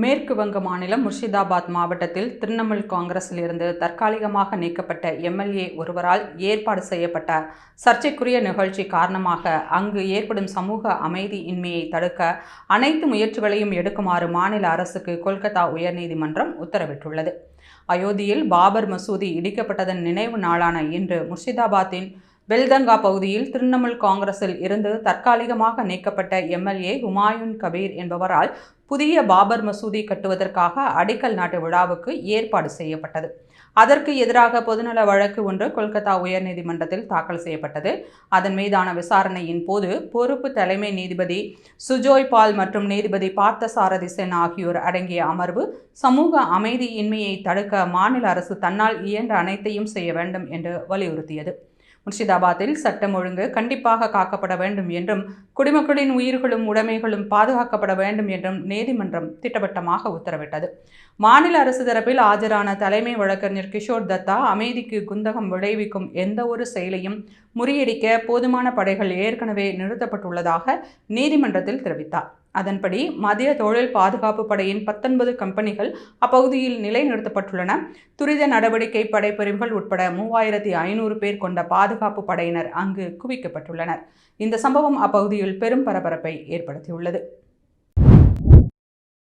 மேற்கு வங்க மாநிலம் முர்ஷிதாபாத் மாவட்டத்தில் திரிணாமுல் காங்கிரஸில் இருந்து தற்காலிகமாக நீக்கப்பட்ட எம்எல்ஏ ஒருவரால் ஏற்பாடு செய்யப்பட்ட சர்ச்சைக்குரிய நிகழ்ச்சி காரணமாக அங்கு ஏற்படும் சமூக அமைதி இன்மையை தடுக்க அனைத்து முயற்சிகளையும் எடுக்குமாறு மாநில அரசுக்கு கொல்கத்தா உயர்நீதிமன்றம் உத்தரவிட்டுள்ளது. அயோத்தியில் பாபர் மசூதி இடிக்கப்பட்டதன் நினைவு நாளான இன்று முர்ஷிதாபாத்தின் பெல்தங்கா பகுதியில் திரிணாமுல் காங்கிரஸில் இருந்து தற்காலிகமாக நீக்கப்பட்ட எம்எல்ஏ ஹுமாயூன் கபீர் என்பவரால் புதிய பாபர் மசூதி கட்டுவதற்காக அடிக்கல் நாட்டு விழாவுக்கு ஏற்பாடு செய்யப்பட்டது. அதற்கு எதிராக பொதுநல வழக்கு ஒன்று கொல்கத்தா உயர்நீதிமன்றத்தில் தாக்கல் செய்யப்பட்டது. அதன் மீதான விசாரணையின் போது பொறுப்பு தலைமை நீதிபதி சுஜோய் பால் மற்றும் நீதிபதி பார்த்தசாரதி சென் ஆகியோர் அடங்கிய அமர்வு சமூக அமைதியின்மையை தடுக்க மாநில அரசு தன்னால் இயன்ற அனைத்தையும் செய்ய வேண்டும் என்று வலியுறுத்தியது. முர்ஷிதாபாத்தில் சட்டம் ஒழுங்கு கண்டிப்பாக காக்கப்பட வேண்டும் என்றும் குடிமக்களின் உயிர்களும் உடைமைகளும் பாதுகாக்கப்பட வேண்டும் என்றும் நீதிமன்றம் திட்டவட்டமாக உத்தரவிட்டது. மாநில அரசு தரப்பில் ஆஜரான தலைமை வழக்கறிஞர் கிஷோர் தத்தா அமைதிக்கு குந்தகம் விளைவிக்கும் எந்த ஒரு செயலையும் முறியடிக்க போதுமான படைகள் ஏற்கனவே நிறுத்தப்பட்டுள்ளதாக நீதிமன்றத்தில் தெரிவித்தார். அதன்படி மத்திய தொழில் பாதுகாப்பு படையின் பத்தொன்பது கம்பெனிகள் அப்பகுதியில் நிலைநிறுத்தப்பட்டுள்ளன. துரித நடவடிக்கை படைப்பிரிவுகள் உட்பட மூவாயிரத்தி ஐநூறு பேர் கொண்ட பாதுகாப்பு படையினர் அங்கு குவிக்கப்பட்டுள்ளனர். இந்த சம்பவம் அப்பகுதியில் பெரும் பரபரப்பை ஏற்படுத்தியுள்ளது.